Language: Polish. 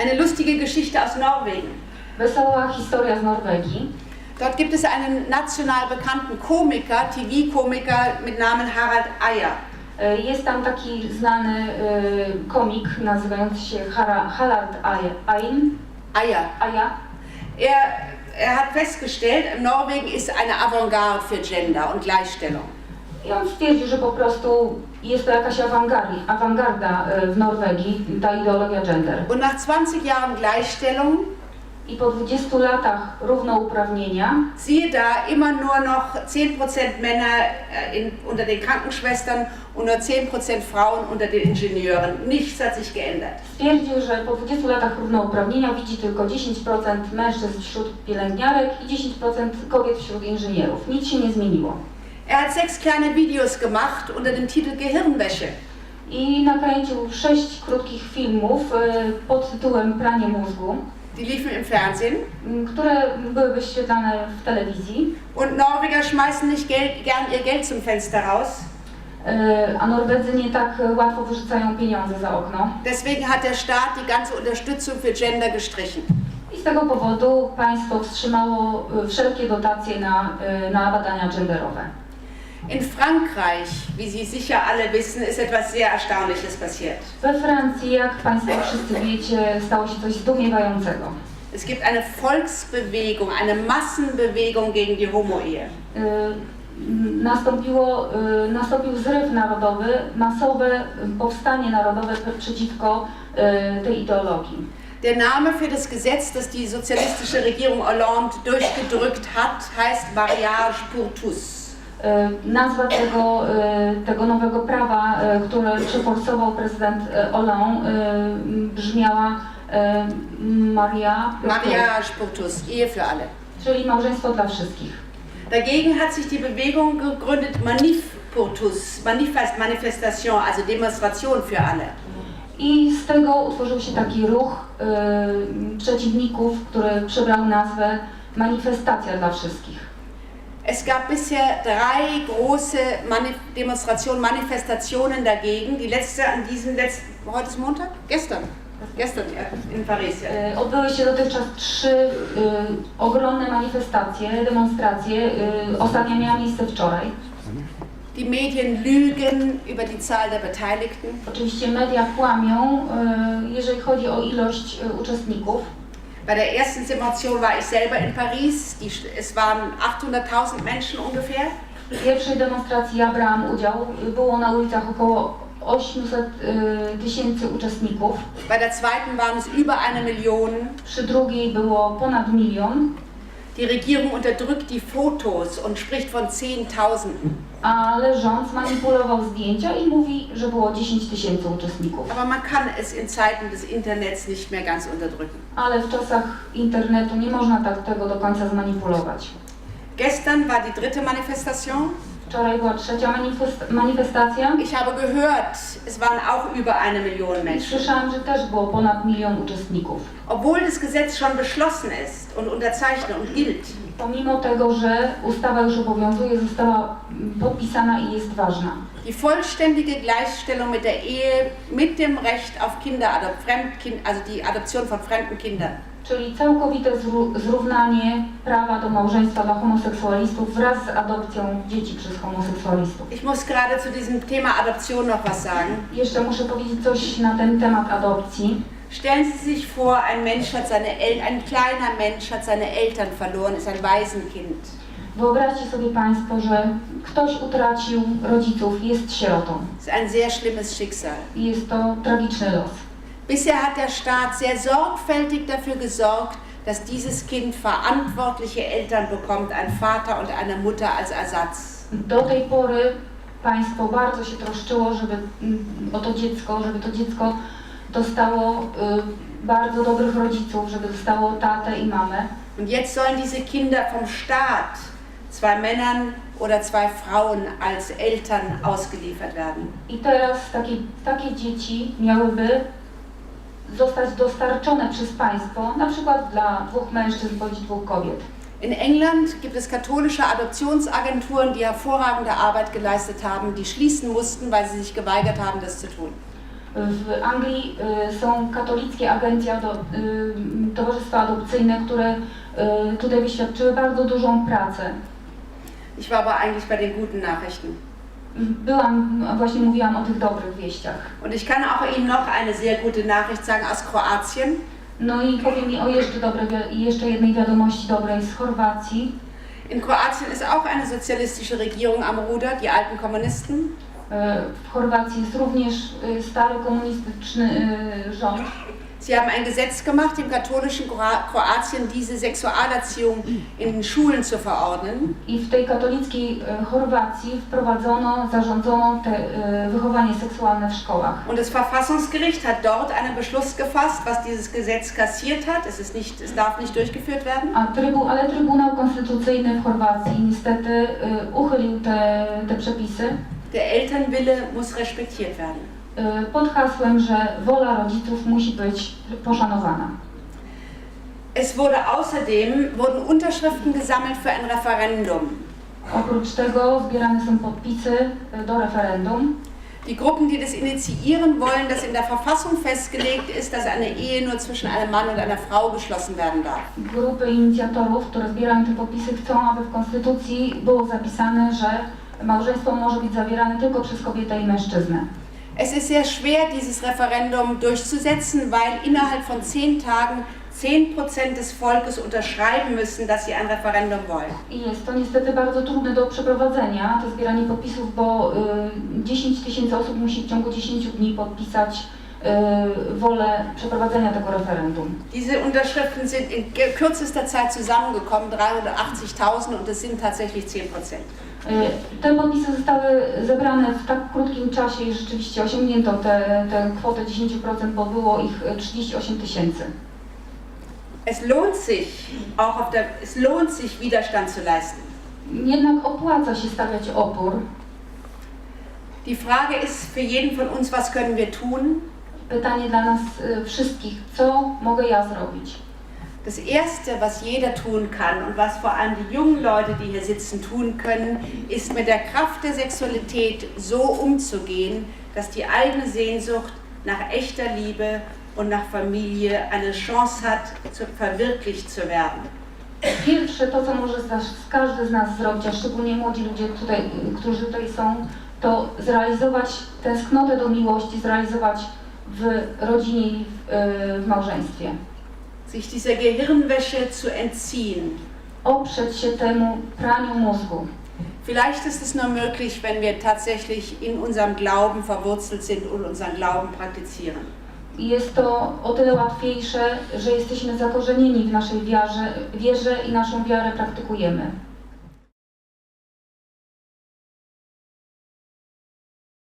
Eine lustige Geschichte aus Norwegen. Wesoła historia z Norwegii. Dort gibt es einen national bekannten Komiker, TV-Komiker mit Namen Harald Eier. E, Jest tam taki znany e, komik nazywający się Hara- Harald Ein, Eier. Aja. Er, er hat festgestellt, Norwegen ist eine Avantgarde für Gender und Gleichstellung. I on stwierdził, że po prostu jest to jakaś awangarda e, w Norwegii, ta ideologia gender. Und nach 20 Jahren Gleichstellung, I po 20 latach równouprawnienia siehe da, immer nur noch 10% Männer äh, in, unter den Krankenschwestern und nur 10% Frauen unter den Ingenieuren. Nichts hat sich geändert. stwierdził, że po 20 latach równouprawnienia widzi tylko 10% mężczyzn wśród pielęgniarek i 10% kobiet wśród inżynierów. Nic się nie zmieniło. Er hat sechs kleine Videos gemacht unter dem Titel Gehirnwäsche. I nakręcił sześć krótkich filmów e, pod tytułem Pranie mózgu, Die liefen im Fernsehen. m, które były wyświetlane w telewizji. Und Norweger schmeißen nicht Geld, gern ihr Geld zum Fenster raus. E, A Norwedzy nie tak łatwo wyrzucają pieniądze za okno. Deswegen hat der Staat die ganze Unterstützung für Gender gestrichen. I z tego powodu państwo wstrzymało e, wszelkie dotacje na, na badania genderowe. In Frankreich, wie Sie sicher alle wissen, ist etwas sehr Erstaunliches passiert. We Francji, jak Państwo wszyscy wiecie, stało się coś zdumiewającego. Es gibt eine Volksbewegung, eine Massenbewegung gegen die Homo-Ehe. Nastąpiło, nastąpił zryw narodowy, masowe powstanie narodowe przeciwko tej ideologii. Der Name für das Gesetz, das die sozialistische Regierung Hollande durchgedrückt hat, heißt Mariage pour tous. Y, Nazwa tego, y, tego nowego prawa, y, które przeforsował prezydent Hollande, brzmiała Maria, Mariage pour tous, Ehe für alle. czyli małżeństwo dla wszystkich. Dagegen hat sich die Bewegung gegründet Manif pour tous. Manif heißt Manifestation, also Demonstration für alle. I z tego utworzył się taki ruch y, przeciwników, który przybrał nazwę Manifestacja dla wszystkich. Es gab bisher drei große Manif Demonstrationen, Manifestationen dagegen. Die letzte an diesem letzten, heute ist Montag? Gestern. Gestern ja, in Paris. Ja. Y, Odbyły się dotychczas trzy y, ogromne manifestacje, demonstracje. Y, ostatnia miała miejsce wczoraj. Die Medien lügen über die Zahl der Beteiligten. Oczywiście media kłamią, y, jeżeli chodzi o ilość uczestników. Bei der ersten Demonstration war ich selber in Paris. Die, es waren 800.000 Menschen ungefähr. W pierwszej demonstracji ja brałam udział. Było na ulicach około 800 y, tysięcy uczestników. Bei der zweiten waren es über eine Million. Przy drugiej było ponad milion. Die Regierung unterdrückt die Fotos und spricht von Zehntausenden. Ale rząd zmanipulował zdjęcia i mówi, że było 10 tysięcy uczestników. Aber man kann es in Zeiten des Internets nicht mehr ganz unterdrücken. Ale w czasach internetu nie można tak tego do końca zmanipulować. Gestern war die dritte Manifestation. Wczoraj była trzecia manifest- manifestacja Ich habe gehört, es waren auch über eine Million Menschen. słyszałam, że też było ponad milion uczestników. Obwohl das Gesetz schon beschlossen ist und unterzeichnet und gilt, Pomimo tego, że ustawa już obowiązuje, została podpisana i jest ważna. die vollständige Gleichstellung mit der Ehe, mit dem Recht auf Kinderadop Fremdkind, also die Adoption von fremden Kindern. Czyli całkowite zró- zrównanie prawa do małżeństwa dla homoseksualistów wraz z adopcją dzieci przez homoseksualistów. Ich muss gerade zu diesem Thema Adoption noch was sagen. Jeszcze muszę powiedzieć coś na ten temat adopcji. Stellen Sie sich vor, ein Mensch hat seine El ein kleiner Mensch hat seine Eltern verloren, ist ein Waisenkind. Wyobraźcie sobie Państwo, że ktoś utracił rodziców, jest sierotą. Das ist ein sehr schlimmes Schicksal. Jest to tragiczny los. Bisher hat der Staat sehr sorgfältig dafür gesorgt, dass dieses Kind verantwortliche Eltern bekommt, einen Vater und eine Mutter als Ersatz. Do tej pory państwo bardzo się troszczyło, żeby mm, o to dziecko, żeby to dziecko dostało y, bardzo dobrych rodziców, żeby dostało tatę i mamę. Und jetzt sollen diese Kinder vom Staat zwei Männern oder zwei Frauen als Eltern ausgeliefert werden. I teraz takie, takie dzieci miałyby zostać dostarczone przez państwo, na przykład dla dwóch mężczyzn bądź dwóch kobiet. In England gibt es katholische Adoptionsagenturen, die hervorragende Arbeit geleistet haben, die schließen mussten, weil sie sich geweigert haben, das zu tun. W Anglii y, są katolickie agencje, ado, y, towarzystwa adopcyjne, które y, tutaj wyświadczyły bardzo dużą pracę. Ich war aber eigentlich bei den guten Nachrichten. Byłam, właśnie mówiłam o tych dobrych wieściach. Und ich kann auch Ihnen noch eine sehr gute Nachricht sagen aus Kroatien. No i powiem mi o jeszcze, dobre, jeszcze jednej wiadomości dobrej z Chorwacji. In Kroatien ist auch eine sozialistische Regierung am Ruder, die alten Kommunisten. E, W Chorwacji jest również e, stary komunistyczny e, rząd. Sie haben ein Gesetz gemacht, im katholischen Kro- Kroatien diese Sexualerziehung in den Schulen zu verordnen. I w tej katolickiej Chorwacji wprowadzono, zarządzono te, wychowanie seksualne w szkołach. Und das Verfassungsgericht hat dort einen Beschluss gefasst, was dieses Gesetz kassiert hat. Es, ist nicht, es darf nicht durchgeführt werden. A trybu, ale Trybunał Konstytucyjny w Chorwacji niestety uchylił te, te przepisy Der Elternwille muss respektiert werden. pod hasłem, że wola rodziców musi być poszanowana. Es wurde außerdem wurden Unterschriften gesammelt für ein Referendum. Oprócz tego zbierane są podpisy do referendum. Die Gruppen, die das initiieren wollen, dass in der Verfassung festgelegt ist, dass eine Ehe nur zwischen einem Mann und einer Frau geschlossen werden darf. Grupy inicjatorów, które zbierają te podpisy, chcą, aby w Konstytucji było zapisane, że małżeństwo może być zawierane tylko przez kobietę i mężczyznę. Es ist sehr schwer, dieses Referendum durchzusetzen, weil innerhalb von zehn Tagen 10% des Volkes unterschreiben müssen, dass sie ein Referendum wollen. I jest to niestety bardzo trudne do przeprowadzenia, to zbieranie podpisów, bo y, 10 tysięcy osób musi w ciągu 10 dni podpisać wolę przeprowadzenia tego referendum. Diese Unterschriften sind in kürzester Zeit zusammengekommen, 380.000, und es sind tatsächlich 10%. Y, Te podpisy zostały zebrane w tak krótkim czasie i rzeczywiście osiągnięto tę tę kwotę 10%, bo było ich y, 38 tysięcy. Es lohnt sich, auch auf der, es lohnt sich, Widerstand zu leisten. Jednak opłaca się stawiać opór. Die Frage ist für jeden von uns, was können wir tun? Pytanie dla nas y, wszystkich, co mogę ja zrobić? Das Erste, was jeder tun kann und was vor allem die jungen Leute, die hier sitzen, tun können, ist mit der Kraft der Sexualität so umzugehen, dass die eigene Sehnsucht nach echter Liebe und nach Familie eine Chance hat, zu, verwirklicht zu werden. Pierwsze to, co może każdy z nas zrobić, a szczególnie młodzi ludzie, tutaj, którzy tutaj są, to zrealizować tęsknotę do miłości, zrealizować w rodzinie i w, y, w małżeństwie. Sich dieser Gehirnwäsche zu entziehen. Oprzeć się temu praniu mózgu. Vielleicht ist es nur möglich, wenn wir tatsächlich in unserem Glauben verwurzelt sind und unseren Glauben praktizieren. Jest to o tyle łatwiejsze, że jesteśmy zakorzenieni w naszej wiarze, wierze i naszą wiarę praktykujemy.